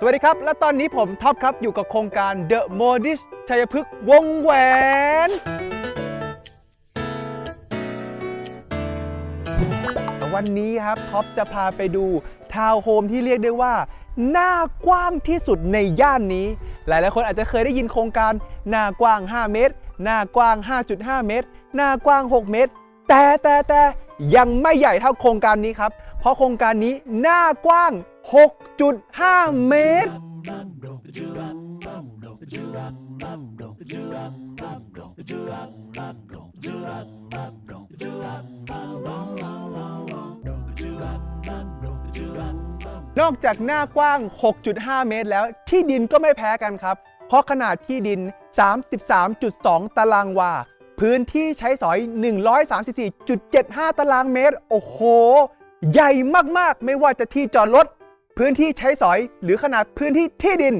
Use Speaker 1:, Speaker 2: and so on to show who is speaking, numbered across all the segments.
Speaker 1: สวัสดีครับ และตอนนี้ผมท็อปครับ อยู่กับโครงการ The Modis ชัยพฤกษ์วงแหวน วันนี้ครับท็อปจะพาไปดูทาวน์โฮมที่เรียกได้ว่า หน้ากว้างที่สุดในย่านนี้ หลายๆคนอาจจะเคยได้ยินโครงการ หน้ากว้าง 5 เมตร หน้ากว้าง 5.5 เมตร หน้ากว้าง 6 เมตร แต่แต่แต่ยังไม่ใหญ่เท่าโครงการนี้ครับ เพราะโครงการนี้หน้ากว้าง 6.5 เมตร นอกจากหน้ากว้าง 6.5 เมตรแล้วที่ดินก็ไม่แพ้กันครับ เพราะขนาดที่ดิน 33.2 ตารางวา พื้นที่ใช้สอย 134.75 ตารางเมตร โอ้โห ใหญ่มาก ๆ ไม่ว่าจะที่จอดรถ พื้นที่ใช้สอยหรือขนาดพื้นที่ที่ดิน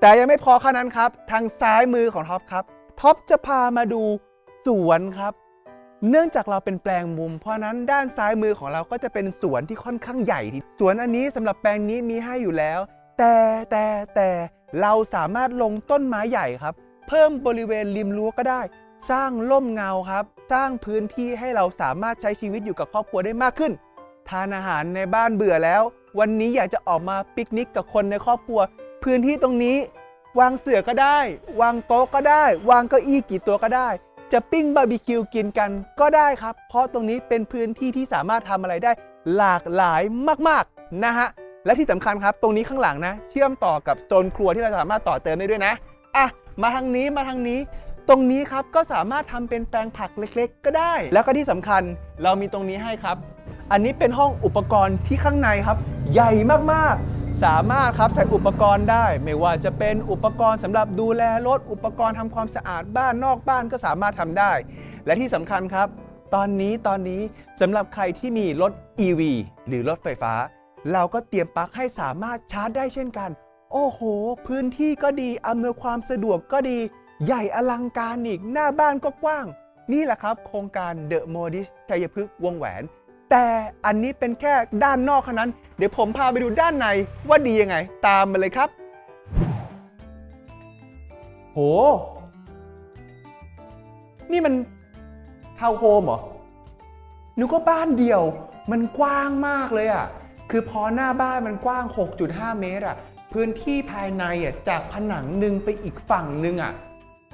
Speaker 1: แต่ยังไม่พอแค่นั้นครับ ทางซ้ายมือของท็อปครับท็อปจะพามาดูสวนครับ เนื่องจากเราเป็นแปลงมุม เพราะฉะนั้นด้านซ้ายมือของเราก็จะเป็นสวนที่ค่อนข้างใหญ่ทีสวนอันนี้สำหรับแปลงนี้มีให้อยู่แล้ว แต่แต่แต่เราสามารถลงต้นไม้ใหญ่ครับ เพิ่มบริเวณริมรั้วก็ได้ สร้างร่มเงาครับ สร้างพื้นที่ให้เราสามารถใช้ชีวิตอยู่กับครอบครัวได้มากขึ้น ทานอาหารในบ้านเบื่อแล้ว วันนี้อยากจะออกมาปิกนิกกับคนในครอบครัว พื้นที่ตรงนี้ วางเสื่อก็ได้ วางโต๊ะก็ได้ วางเก้าอี้กี่ตัวก็ได้ จะปิ้งบาร์บีคิวกินกันก็ได้ครับ เพราะตรงนี้เป็นพื้นที่ที่สามารถทำอะไรได้หลากหลายมากๆนะฮะและที่สำคัญครับตรงนี้ข้างหลังนะ เชื่อมต่อกับโซนครัวที่เราสามารถต่อเติมได้ด้วยนะอะมาทางนี้มาทางนี้ ตรงนี้ครับก็สามารถทำเป็นแปลงผักเล็กๆ ก็ได้ แล้วก็ที่สำคัญเรามีตรงนี้ให้ครับ อันนี้เป็นห้องอุปกรณ์ที่ข้างในครับ ใหญ่มากๆ สามารถครับใส่อุปกรณ์ได้ ไม่ว่าจะเป็นอุปกรณ์สำหรับดูแลรถ อุปกรณ์ทำความสะอาดบ้านนอกบ้านก็สามารถทำได้ และที่สำคัญครับ ตอนนี้ตอนนี้สำหรับใครที่มีรถ EV หรือรถไฟฟ้า เราก็เตรียมปลั๊กให้สามารถชาร์จได้เช่นกัน โอ้โห พื้นที่ก็ดีอำนวยความสะดวกก็ดี ใหญ่อลังการอีกหน้าบ้านก็กว้าง นี่แหละครับ โครงการ The Modist ชัยพฤกษ์วงแหวน แต่อันนี้เป็นแค่ด้านนอกเท่านั้น เดี๋ยวผมพาไปดูด้านในว่าดียังไง ตามมาเลยครับ โห นี่มันทาวน์โฮมเหรอนึกว่าบ้านเดียว มันกว้างมากเลยอะ่ะ คือพอหน้าบ้านมันกว้าง 6.5 เมตรอะ่ะ พื้นที่ภายในอะจากผนังหนึ่งไปอีกฝั่งหนึ่งอะ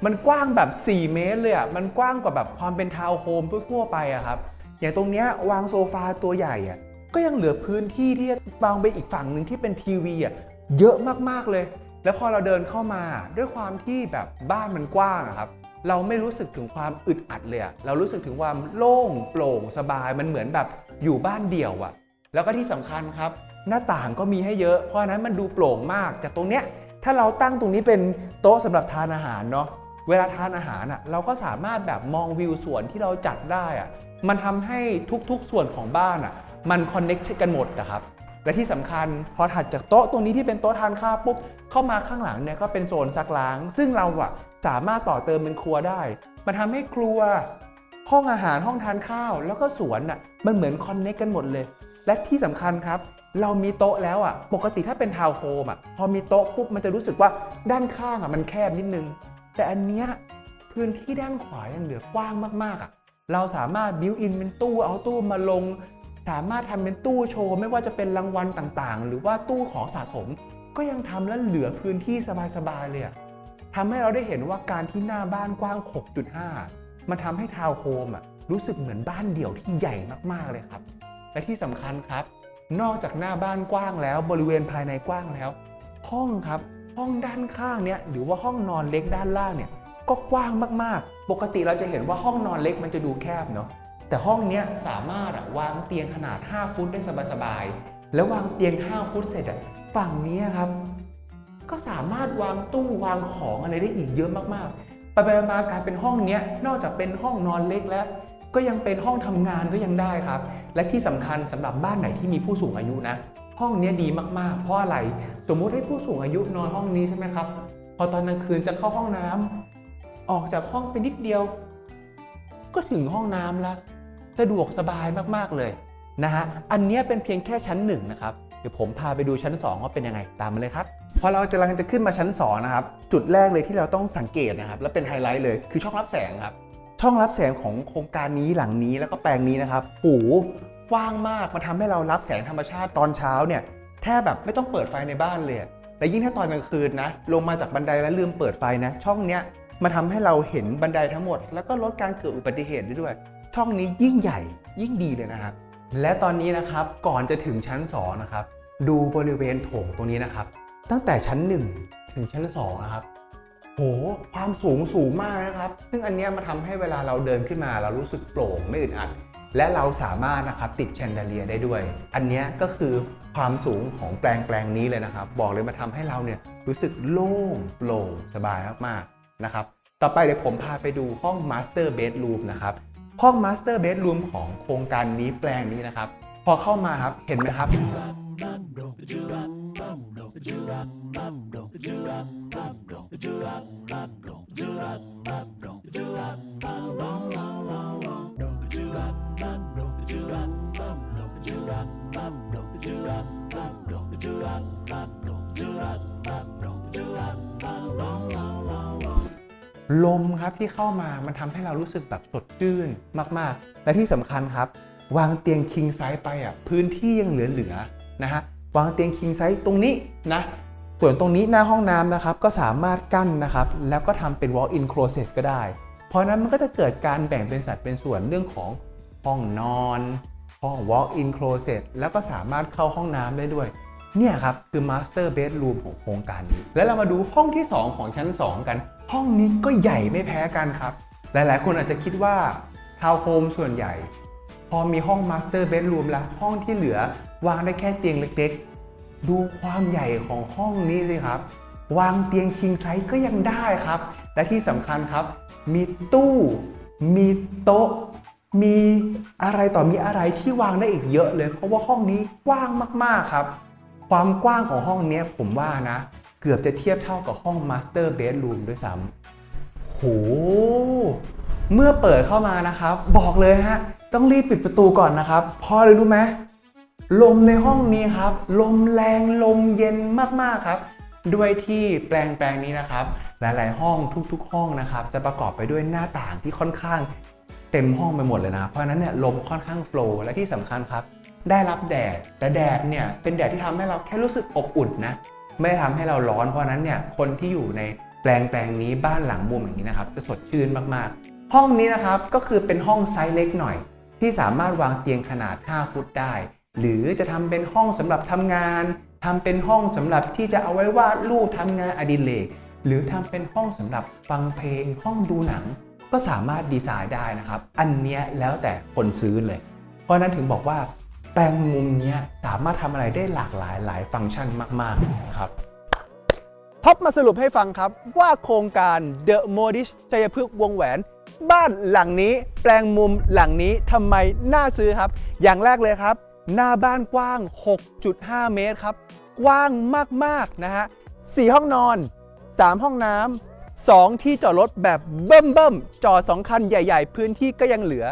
Speaker 1: มันกว้างแบบ 4 เมตรเลยอะ มันกว้างกว่าแบบความเป็นทาวน์โฮมทั่วๆไปอะครับ อย่างตรงเนี้ยวางโซฟาตัวใหญ่อะก็ยังเหลือพื้นที่ที่จะวางไปอีกฝั่งหนึ่งที่เป็นทีวีอะเยอะมากๆเลย แล้วพอเราเดินเข้ามาด้วยความที่แบบบ้านมันกว้างครับ เราไม่รู้สึกถึงความอึดอัดเลยอะเรารู้สึกถึงความโล่งโปร่งสบายมันเหมือนแบบอยู่บ้านเดี่ยวอะแล้วก็ที่สำคัญครับ หน้าต่างก็มีให้เยอะ เพราะนั้นมันดูโปร่งมากจากตรงเนี้ยถ้าเราตั้งตรงนี้เป็นโต๊ะสำหรับทานอาหารเนาะเวลาทานอาหารอะเราก็สามารถแบบมองวิวสวนที่เราจัดได้อะ มันทำให้ทุกๆส่วนของบ้านอะมันคอนเน็กชกันหมดนะครับ และที่สำคัญพอถัดจากโต๊ะตรงนี้ที่เป็นโต๊ะทานข้าวปุ๊บเข้ามาข้างหลังเนี่ยก็เป็นโซนซักล้าง ซึ่งเราอะสามารถต่อเติมเป็นครัวได้ มันทำให้ครัว ห้องอาหารห้องทานข้าว แล้วก็สวนอะมันเหมือนคอนเน็กกันหมดเลย และที่สำคัญครับเรามีโต๊ะแล้วอะ ปกติถ้าเป็นทาวน์โฮมอะ พอมีโต๊ะปุ๊บมันจะรู้สึกว่าด้านข้างอะมันแคบนิดนึง แต่อันเนี้ยพื้นที่ด้านขวายังเหลือกว้างมากๆอะ เราสามารถบิวอินเป็นตู้เอาตู้มาลง สามารถทำเป็นตู้โชว์ ไม่ว่าจะเป็นรางวัลต่างๆ หรือว่าตู้ของสะสม ก็ยังทำแล้วเหลือพื้นที่สบายๆเลยอะทำให้เราได้เห็นว่าการที่หน้าบ้านกว้าง 6.5 มันทำให้ทาวน์โฮมอะรู้สึกเหมือนบ้านเดี่ยวที่ใหญ่มากๆเลยครับ และที่สำคัญครับ นอกจากหน้าบ้านกว้างแล้ว บริเวณภายในกว้างแล้ว ห้องครับ ห้องด้านข้างเนี่ยหรือว่าห้องนอนเล็กด้านล่างเนี่ยก็กว้างมากๆ ปกติเราจะเห็นว่าห้องนอนเล็กมันจะดูแคบเนาะแต่ห้องเนี้ยสามารถวางเตียงขนาด 5 ฟุตได้สบายๆแล้ววางเตียง 5 ฟุตเสร็จอะฝั่งนี้ครับ ก็สามารถวางตู้วางของอะไรได้อีกเยอะมากๆไปไปมากลายเป็นห้องเนี้ยนอกจากเป็นห้องนอนเล็กแล้ว ก็ยังเป็นห้องทำงานก็ยังได้ครับ และที่สำคัญสำหรับบ้านไหนที่มีผู้สูงอายุนะ ห้องนี้ดีมากๆ เพราะอะไรสมมุติให้ผู้สูงอายุนอนห้องนี้ใช่ไหมครับพอตอนกลางคืนจะเข้าห้องน้ำ ออกจากห้องไปนิดเดียว ก็ถึงห้องน้ำแล้วสะดวกสบายมากๆเลยนะฮะอันนี้เป็นเพียงแค่ชั้นหนึ่งนะครับเดี๋ยวผมพาไปดูชั้น 2 ว่าเป็นยังไงตามมาเลยครับพอเรากำลังจะขึ้นมาชั้น2นะครับจุดแรกเลยที่เราต้องสังเกตนะครับและเป็นไฮไลท์เลยคือช่องรับแสงครับช่องรับแสงของโครงการนี้หลังนี้แล้วก็แปลงนี้นะครับโหกว้างมากมันทำให้เรารับแสงธรรมชาติตอนเช้าเนี่ยแทบแบบไม่ต้องเปิดไฟในบ้านเลยแต่ยิ่งถ้าตอนกลางคืนนะลงมาจากบันไดแล้วลืมเปิดไฟนะ ช่องเนี้ย มาทำให้เราเห็นบันไดทั้งหมด แล้วก็ลดการเกิดอุบัติเหตุได้ด้วย ช่องนี้ยิ่งใหญ่ยิ่งดีเลยนะครับ และตอนนี้นะครับก่อนจะถึงชั้น2นะครับดูบริเวณโถงตรงนี้นะครับ ตั้งแต่ชั้น 1 ถึงชั้น2นะครับโหความสูงสูงมากนะครับ ซึ่งอันนี้มาทำให้เวลาเราเดินขึ้นมา เรารู้สึกโปร่งไม่อึดอัด และเราสามารถนะครับติดแชนเดเลียได้ด้วย อันนี้ก็คือความสูงของแปลงแปลงนี้เลยนะครับ บอกเลยมาทำให้เราเนี่ยรู้สึกโล่งโปร่งสบายมากๆ นะครับ ต่อไปเดี๋ยวผมพาไปดูห้อง Master Bedroom นะครับ ห้อง Master Bedroom ของโครงการนี้แปลงนี้นะครับ พอเข้ามาครับ เห็นไหมครับ ลมครับที่เข้ามามันทำให้เรารู้สึกแบบสดชื่นมากๆ และที่สำคัญครับ วางเตียง king size ไปอะพื้นที่ยังเหลือๆนะฮะวางเตียง king size ตรงนี้นะส่วนตรงนี้หน้าห้องน้ำนะครับก็สามารถกั้นนะครับ แล้วก็ทำเป็น walk in closet ก็ได้ เพราะนั้นมันก็จะเกิดการแบ่งเป็นสัดเป็นส่วนเรื่องของห้องนอน ห้อง walk in closet แล้วก็สามารถเข้าห้องน้ำได้ด้วย เนี่ยครับ คือ master bedroom ของโครงการนี้ แล้วเรามาดูห้องที่ 2 ของชั้น 2 กัน ห้องนี้ก็ใหญ่ไม่แพ้กันครับ หลายๆ คนอาจจะคิดว่าทาวน์โฮมส่วนใหญ่ พอมีห้อง master bedroom แล้วห้องที่เหลือวางได้แค่เตียงเล็กๆ ดูความใหญ่ของห้องนี้สิครับ วางเตียง king size ก็ยังได้ครับ และที่สำคัญครับ มีตู้ มีโต๊ะ มีอะไรต่อมีอะไรที่วางได้อีกเยอะเลย เพราะว่าห้องนี้กว้างมากๆครับ ความกว้างของห้องนี้ผมว่านะ เกือบจะเทียบเท่ากับห้อง Master Bedroom ด้วยซ้ำโห เมื่อเปิดเข้ามานะครับ บอกเลยฮะ ต้องรีบปิดประตูก่อนนะครับ เพราะอะไรรู้ไหมลมในห้องนี้ครับ ลมแรงลมเย็นมากๆครับ ด้วยที่แปลงแปลงนี้นะครับ หลายๆ ห้องทุกๆ ห้องนะครับ จะประกอบไปด้วยหน้าต่างที่ค่อนข้างเต็มห้องไปหมดเลยนะ เพราะนั้นเนี่ยลมค่อนข้างโฟล์และที่สำคัญครับ ได้รับแดดแต่แดดเนี่ยเป็นแดดที่ทำให้เราแค่รู้สึกอบอุ่นนะ ไม่ได้ทำให้เราร้อนเพราะนั้นเนี่ยคนที่อยู่ในแปลงแปลงนี้บ้านหลังมุมอย่างนี้นะครับจะสดชื่นมากๆ ห้องนี้นะครับก็คือเป็นห้องไซส์เล็กหน่อย ที่สามารถวางเตียงขนาด 5 ฟุตได้ หรือจะทำเป็นห้องสำหรับทำงานทำเป็นห้องสำหรับที่จะเอาไว้วาดรูปทำงานอดิเรกหรือทำเป็นห้องสำหรับฟังเพลงห้องดูหนัง ก็สามารถดีไซน์ได้นะครับ อันเนี้ยแล้วแต่คนซื้อเลย เพราะนั้นถึงบอกว่า แปลงมุมนี้สามารถทำอะไรได้หลากหลายหลายฟังก์ชันมากๆนะครับท็อปมาสรุปให้ฟังครับว่าโครงการ The Modish ชัยพฤกษ์วงแหวน บ้านหลังนี้แปลงมุมหลังนี้ทำไมน่าซื้อครับ อย่างแรกเลยครับ หน้าบ้านกว้าง 6.5 เมตรครับ กว้างมากๆนะฮะ4ห้องนอน 3 ห้องน้ำ2ที่จอดรถแบบเบิ่มเบิ่มๆจอด2คันใหญ่ ๆ พื้นที่ก็ยังเหลือ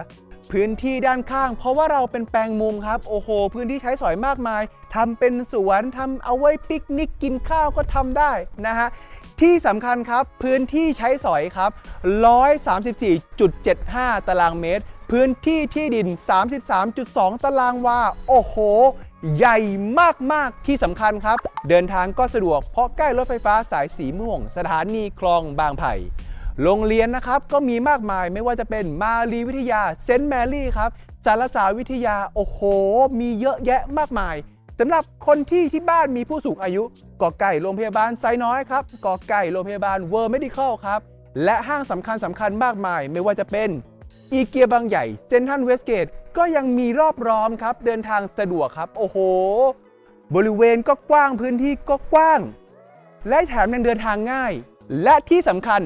Speaker 1: พื้นที่ด้านข้าง เพราะว่าเราเป็นแปลงมุมครับ โอ้โห พื้นที่ใช้สอยมากมายทำเป็นสวนทำเอาไว้ปิกนิกกินข้าวก็ทำได้นะฮะที่สำคัญครับพื้นที่ใช้สอยครับ 134.75 ตารางเมตร พื้นที่ที่ดิน 33.2 ตารางวา โอ้โห ใหญ่มาก ๆ ที่สำคัญครับ เดินทางก็สะดวกเพราะใกล้รถไฟฟ้าสายสีม่วง สถานีคลองบางไผ่ โรงเรียนนะครับก็มีมากมายไม่ว่าจะเป็นมารีวิทยาเซนต์แมรี่ครับสารศาสตร์วิทยาโอ้โห มีเยอะแยะมากมายสำหรับคนที่ที่บ้านมีผู้สูงอายุกอไก่โรงพยาบาลไซน้อยครับกอไก่โรงพยาบาลเวอร์ e มดิคอลครับและห้างสำคัญสำคัญมากมาย ไม่ว่าจะเป็นอีเกียบางใหญ่เซนทันเวสเกตก็ยังมีรอบร้อมครับ เดินทางสะดวกครับ โอ้โห บริเวณก็กว้างพื้นที่ก็กว้าง และแถมยังเดินทางง่าย และที่สำคัญ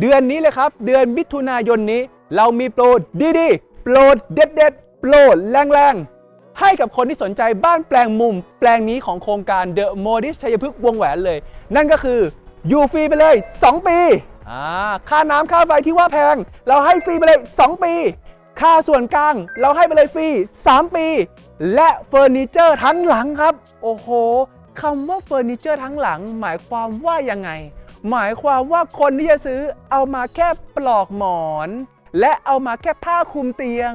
Speaker 1: เดือนนี้เลยครับ เดือนมิถุนายนนี้ เรามีโปรดีๆโปรเด็ดๆโปรแรงๆ ให้กับคนที่สนใจบ้านแปลงมุม แปลงนี้ของโครงการ The Modis ชัยพฤกษ์วงแหวนเลย นั่นก็คืออยู่ฟรีไปเลย 2 ปีอ่าค่าน้ำค่าไฟที่ว่าแพง เราให้ฟรีไปเลย 2 ปีค่าค่าส่วนกลาง เราให้ไปเลยฟรี 3 ปี และเฟอร์นิเจอร์ทั้งหลังครับ โอ้โหคำว่าเฟอร์นิเจอร์ทั้งหลัง หมายความว่ายังไง หมายความว่าคนที่จะซื้อเอามาแค่ปลอกหมอน และเอามาแค่ผ้าคลุมเตียง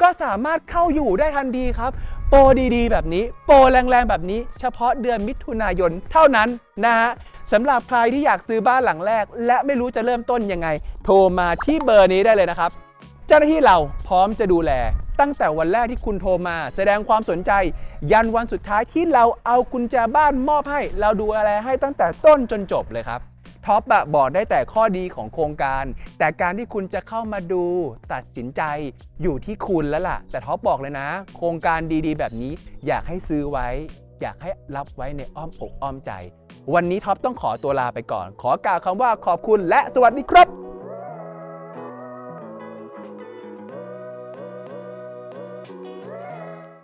Speaker 1: ก็สามารถเข้าอยู่ได้ทันทีครับ โปรดีๆ แบบนี้ โปรแรงๆ แบบนี้ เฉพาะเดือนมิถุนายนเท่านั้นนะฮะสำหรับใครที่อยากซื้อบ้านหลังแรก และไม่รู้จะเริ่มต้นยังไง โทรมาที่เบอร์นี้ได้เลยนะครับ เจ้าหน้าที่เราพร้อมจะดูแล ตั้งแต่วันแรกที่คุณโทรมา แสดงความสนใจ ยันวันสุดท้ายที่เราเอากุญแจบ้านมอบให้ เราดูแลให้ตั้งแต่ต้นจนจบเลยครับ ท็อปอะบอกได้แต่ข้อดีของโครงการ แต่การที่คุณจะเข้ามาดูตัดสินใจอยู่ที่คุณแล้วล่ะ แต่ท็อปบอกเลยนะ โครงการดีๆ แบบนี้อยากให้ซื้อไว้ อยากให้รับไว้ในอ้อมอกอ้อมใจ วันนี้ท็อปต้องขอตัวลาไปก่อน ขอกล่าวคำว่าขอบคุณและสวัสดีครับ